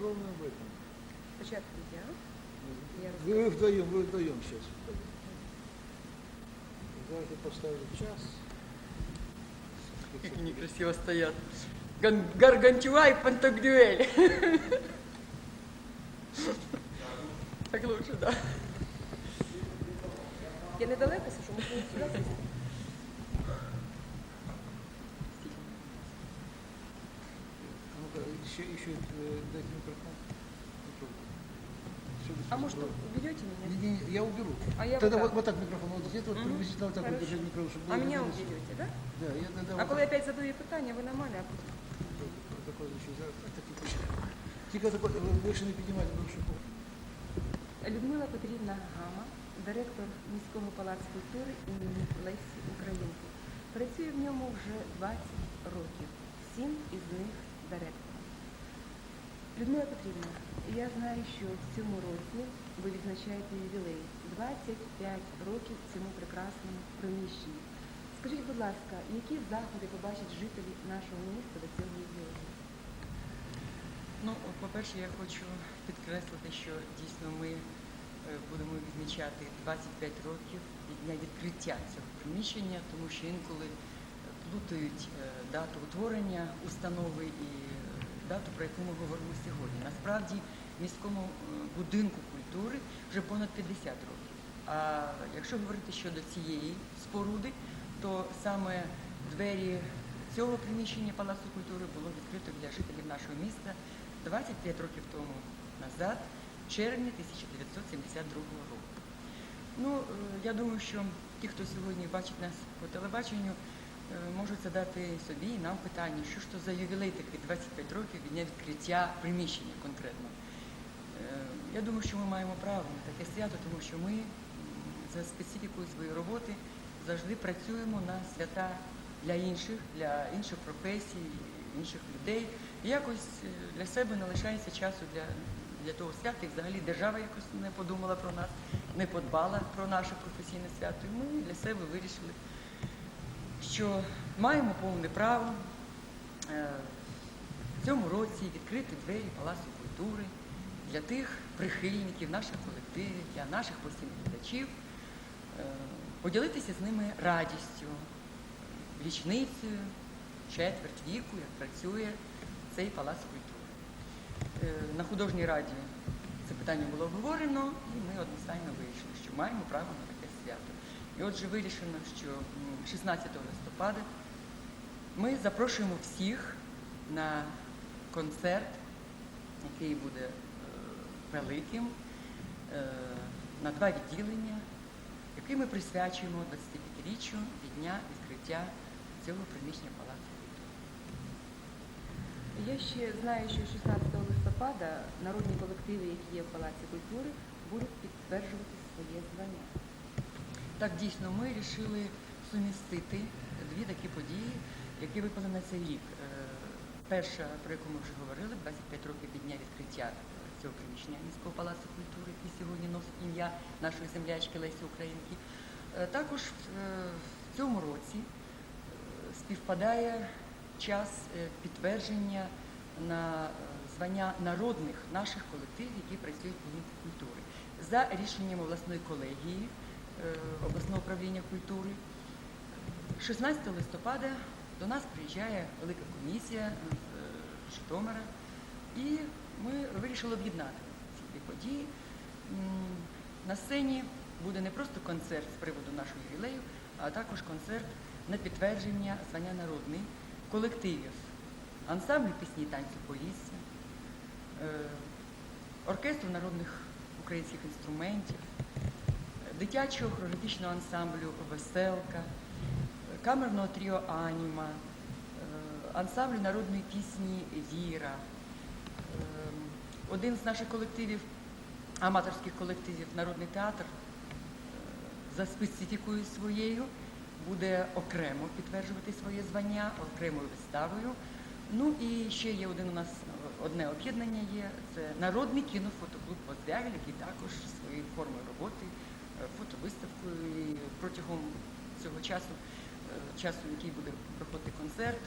ровно об этом. Спочатку я. Я Вы, вы вдвоем, вы вдвоем сейчас. Давайте поставлю час. Как они красиво стоят. Ган- Гаргантюа и Пантагрюэль. Так лучше, да. Я недалеко сижу, можу сюди сісти. еще, еще э, дайте микрофон. Попробуй. Чтобы А слышно может, было. уберете меня? Не, не, не, я уберу. А я Тогда вот вот, так. вот так микрофон вот здесь, вот Мгм. приблизительно вот так вот Хорошо. держать микрофон, чтобы А было меня видно всё. уберете, да? Да, я тогда А вот коли так. опять задаю питання, ви на мене, а потім. Протокол еще за... это типа- Тільки такой, ви більше не піднімайте, тому що Людмила Петрівна Гама, директор міського палацу культури імені Лесі Українки. Працює в ньому вже 20 років, сім із них директором. Людмила Петрівна, я знаю, що в цьому році ви відзначаєте ювілей 25 років цьому прекрасному приміщенню. Скажіть, будь ласка, які заходи побачать жителі нашого міста до цього ювілею? Ну, по-перше, я хочу підкреслити, що дійсно ми е, будемо відмічати 25 років від дня відкриття цього приміщення, тому що інколи плутають е, дату утворення установи і дату, про яку ми говоримо сьогодні. Насправді міському е, будинку культури вже понад 50 років. А якщо говорити щодо цієї споруди, то саме двері цього приміщення Палацу культури було відкрито для жителів нашого міста 25 років тому назад, в червні 1972 року. Ну, е, я думаю, що ті, хто сьогодні бачить нас по телебаченню, можуть задати собі і нам питання, що ж то за ювілей такий 25 років від дня відкриття приміщення конкретно. Е, Я думаю, що ми маємо право на таке свято, тому що ми за специфікою своєї роботи завжди працюємо на свята для інших, для інших професій, інших людей. І якось е, для себе не лишається часу для, для того свята, і взагалі держава якось не подумала про нас, не подбала про наше професійне свято. І ми для себе вирішили, що маємо повне право е, в цьому році відкрити двері Палацу культури для тих прихильників наших колективів, для наших постійних глядачів, е, поділитися з ними радістю, річницею, четверть віку, як працює цей Палац культури. Е, На художній раді це питання було обговорено, і ми одностайно вирішили, що маємо право на таке свято. І отже, вирішено, що 16 листопада ми запрошуємо всіх на концерт, який буде е, великим, е, на два відділення, який ми присвячуємо 25-річчю від дня відкриття цього приміщення Палацу культури. Я ще знаю, що 16 листопада народні колективи, які є в Палаці культури, будуть підтверджувати своє звання. Так, дійсно, ми вирішили сумістити дві такі події, які випали на цей рік. Е, Перша, про яку ми вже говорили, 25 років від дня відкриття цього приміщення міського палацу культури, який сьогодні носить ім'я нашої землячки Лесі Українки. Е, Також е, в цьому році співпадає час підтвердження на звання народних наших колективів, які працюють в будинку культури. За рішенням обласної колегії обласного управління культури 16 листопада до нас приїжджає велика комісія з е, Житомира, і ми вирішили об'єднати ці дві події. На сцені буде не просто концерт з приводу нашого ювілею, а також концерт на підтвердження звання народний колективів, ансамблю пісні танцю Полісся, е, оркестру народних українських інструментів, дитячого хореографічного ансамблю Веселка, камерного тріо Аніма, е, ансамблю народної пісні Віра. Е, Один з наших колективів, аматорських колективів, народний театр, е, за специфікою своєю буде окремо підтверджувати своє звання, окремою виставою. Ну і ще є один у нас одне об'єднання є, це народний кінофотоклуб Позвягель, який також своєю формою роботи, фотовиставкою протягом цього часу, часу, який буде проходити концерт,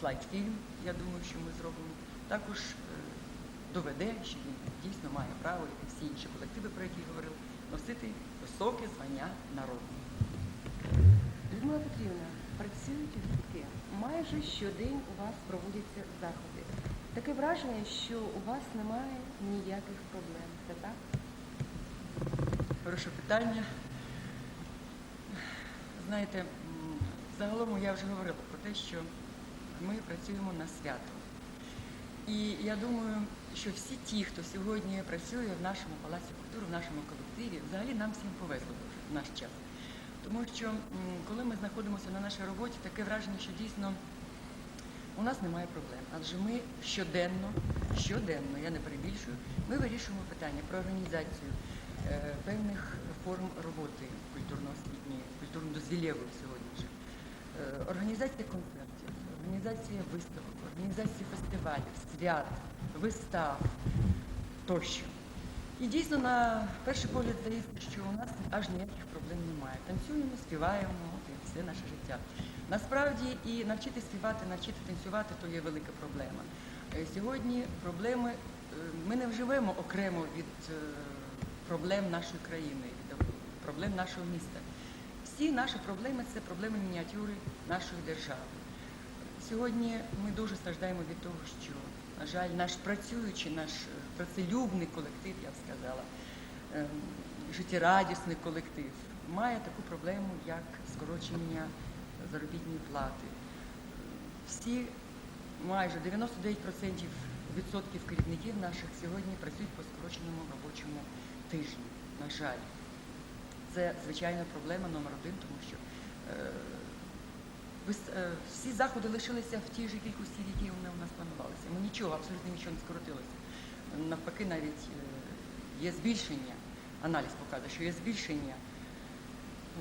слайд-фільм, я думаю, що ми зробимо. Також е, доведе, що він дійсно має право, як і всі інші колективи, про які говорили, носити високе звання народу. Людмила Петрівна, працюють гуртки. Майже щодень у вас проводяться заходи. Таке враження, що у вас немає ніяких проблем. Це так? Хороше питання. Знаєте, загалом я вже говорила про те, що ми працюємо на свято. І я думаю, що всі ті, хто сьогодні працює в нашому палаці культури, в нашому колективі, взагалі нам всім повезло в наш час. Тому що коли ми знаходимося на нашій роботі, таке враження, що дійсно у нас немає проблем. Адже ми щоденно, щоденно, я не перебільшую, ми вирішуємо питання про організацію е, певних форм роботи культурно-освітньої, культурно-дозвілєвої сьогодні вже. Е, Організація концертів, організація виставок, організація фестивалів, свят, вистав тощо. І дійсно, на перший погляд здається, що у нас аж ніяких проблем немає. Танцюємо, співаємо, і все наше життя. Насправді і навчити співати, навчити танцювати то є велика проблема. Е, Сьогодні проблеми е, ми не вживемо окремо від е, проблем нашої країни, від проблем нашого міста. Всі наші проблеми це проблеми мініатюри нашої держави. Сьогодні ми дуже страждаємо від того, що, на жаль, наш працюючий, наш е, працелюбний колектив, я б сказала, ем, життєрадісний колектив, має таку проблему, як скорочення заробітної плати. Всі, майже 99% відсотків керівників наших сьогодні працюють по скороченому робочому тижні, на жаль. Це звичайна проблема номер один, тому що е, е, всі заходи лишилися в тій же кількості, в якій вони у нас планувалися. Ми нічого, абсолютно нічого не скоротилося. Навпаки, навіть е, є збільшення, аналіз показує, що є збільшення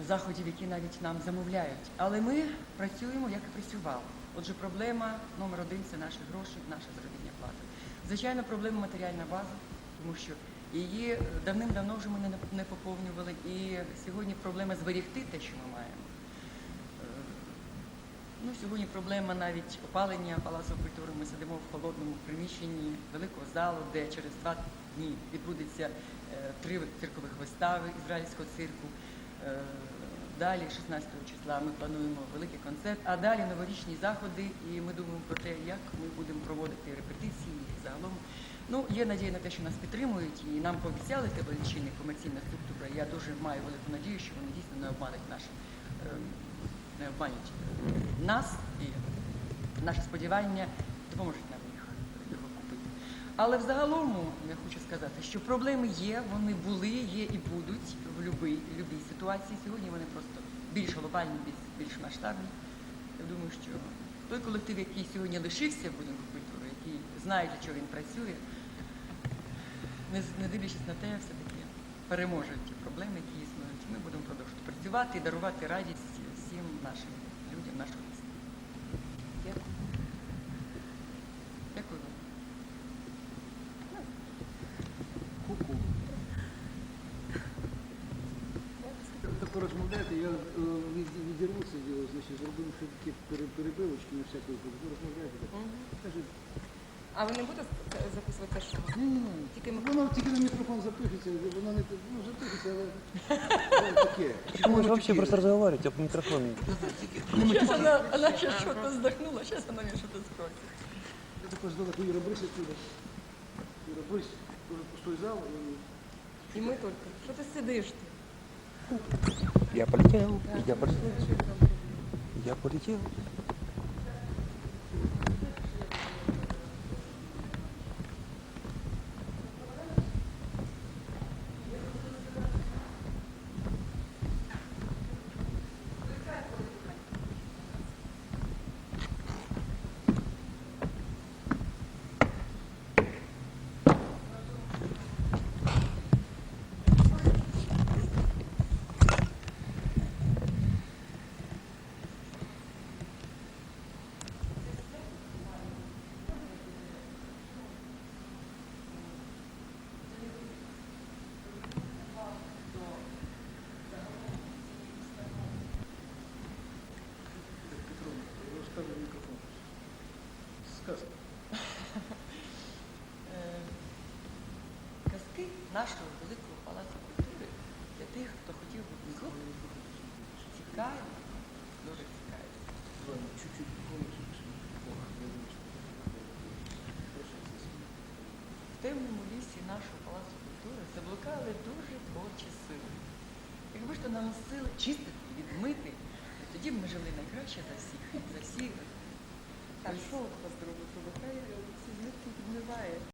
заходів, які навіть нам замовляють. Але ми працюємо, як і працювали. Отже, проблема номер один це наші гроші, наша заробітня плата. Звичайно, проблема матеріальна база, тому що її давним-давно вже ми не, поповнювали. І сьогодні проблема зберегти те, що ми маємо. Е, Ну, сьогодні проблема навіть опалення Палацу культури. Ми сидимо в холодному приміщенні великого залу, де через два дні відбудеться е, три циркових вистави ізраїльського цирку. Е, Далі, 16 числа, ми плануємо великий концерт, а далі новорічні заходи, і ми думаємо про те, як ми будемо проводити репетиції загалом. Ну, є надія на те, що нас підтримують, і нам пообіцяли телевізійні комерційна структура. Я дуже маю велику надію, що вони дійсно не обмануть наші ем, не обманють е, нас і наше сподівання допоможуть нам їх купити. Але взагалому я хочу сказати, що проблеми є, вони були, є і будуть в будь-якій ситуації. Сьогодні вони просто більш глобальні, більш масштабні. Я думаю, що той колектив, який сьогодні лишився в будинку культури, який знає, для чого він працює, не, не дивлячись на те, все-таки переможе ті проблеми, які існують. Ми будемо продовжувати працювати і дарувати радість всім нашим людям, нашого міста. Дякую. Дякую вам. Ку-ку. Так порозмовляєте, я е, відірвуся, е, зробив пере- перебивочки на всяку. Каже, А ви не будете записувати те, що? ні, ні, ні. Тільки ми- Воно тільки на мікрофон запишеться, воно не ну, запишеться, але але таке. Ты можешь вообще просто разговаривать, а по микрофону. Вона, вона ще щось здохнула, зараз вона мені щось спросить. Я також здалеку Юра Брись отсюда. Юра Брись, дуже пустой зал. і І ми тільки. Що ти сидиш? ти? Я полетел, я полетел, я полетел. Сказка. Е, замки нашого великого палацу культури для тих, хто хотів би познайомитися. Цікаві, дуже цікаві. Чуть-чуть В темному лісі нашого палацу культури заблукали дуже творчі сили. Якби ж то нам сили чистити, відмити, тоді б ми жили найкраще за всіх, за всіх. А шоу у вас зробити? Хай ці змітки підмиває.